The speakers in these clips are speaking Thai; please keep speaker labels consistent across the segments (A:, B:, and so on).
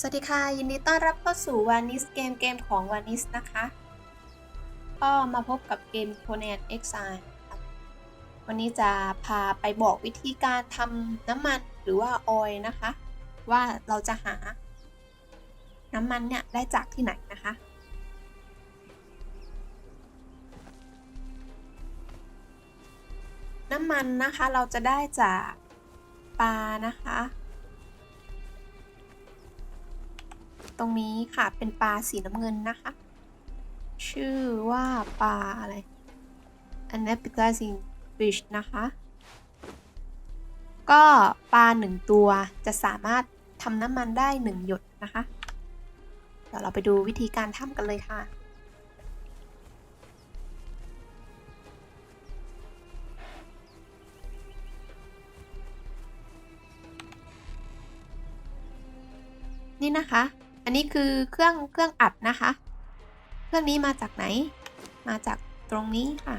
A: สวัสดีค่ะ ยินดีต้อนรับเข้าสู่วานิสเกมเกมของวานิสนะคะ ก็มาพบกับเกม Conan Exile ครับวันนี้จะพาไปบอกวิธีการทำน้ำมันหรือว่าออยนะคะ ว่าเราจะหาน้ำมันเนี่ย ได้จากที่ไหนนะคะ น้ำมันนะคะเราจะได้จากปลานะคะ ตรงนี้ค่ะเป็นปลาสีน้ำเงินนะคะ ชื่อว่าปลาอะไร a n a p i t a z i n fish นะคะ ก็ปลาหนึ่งตัวจะสามารถทำน้ำมันได้หนึ่งหยดนะคะ เดี๋ยวเราไปดูวิธีการทำกันเลยค่ะนี่นะคะ อันนี้คือเครื่องเครื่องอัดนะคะ เครื่องนี้มาจากไหน มาจากตรงนี้ค่ะ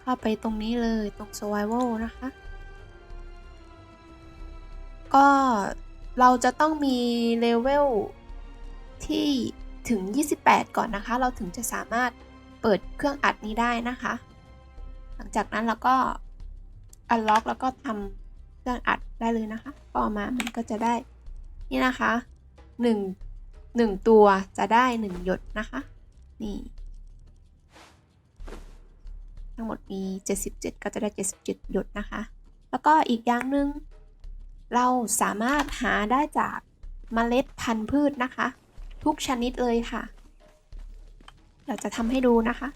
A: เข้าไปตรงนี้เลยตรง survival นะคะ ก็เราจะต้องมีเลเวลที่ถึง 28 ก่อนนะคะ เราถึงจะสามารถเปิดเครื่องอัดนี้ได้นะคะ หลังจากนั้นเราก็ unlock แล้วก็ทำเครื่องอัดได้เลยนะคะก็อมามันก็จะได้นี่นะคะ หนึ่งหนึ่งตัวจะได้หนึ่งหยดนะคะ นี่ ทั้งหมดมี 77 ก็จะได้ 77 หยดนะคะ แล้วก็อีกอย่างหนึ่งเราสามารถหาได้จากเมล็ดพันธุ์พืชนะคะ ทุกชนิดเลยค่ะเราจะทำให้ดูนะคะ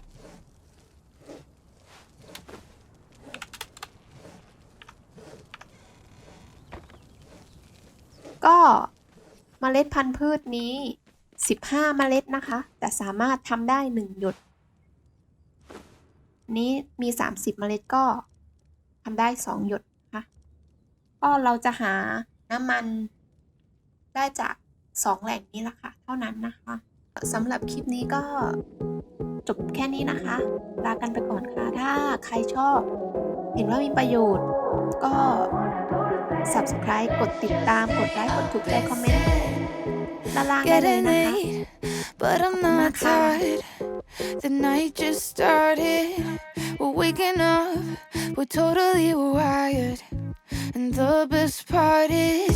A: ก็ เมล็ดพันธุ์พืชนี้ 15 เมล็ดนะคะ แต่สามารถทำได้ 1 หยด นี้มี 30 เมล็ดก็ทำได้ 2 หยดนะคะก็เราจะหาน้ำมันได้จาก 2 แหล่งนี้ละค่ะ เท่านั้นนะคะสำหรับคลิปนี้ก็จบแค่นี้นะคะ ลากันไปก่อนค่ะ ถ้าใครชอบ เห็นว่ามีประโยชน์ก็ subscribe กดติดตาม กดไลค์ กดถูกใจ คอมเมนต์ ด้านล่างได้เลย
B: Getting
A: นะคะ
B: late, but I'm not tired. The night just started. We're waking up, we're totally wired. And the best part is,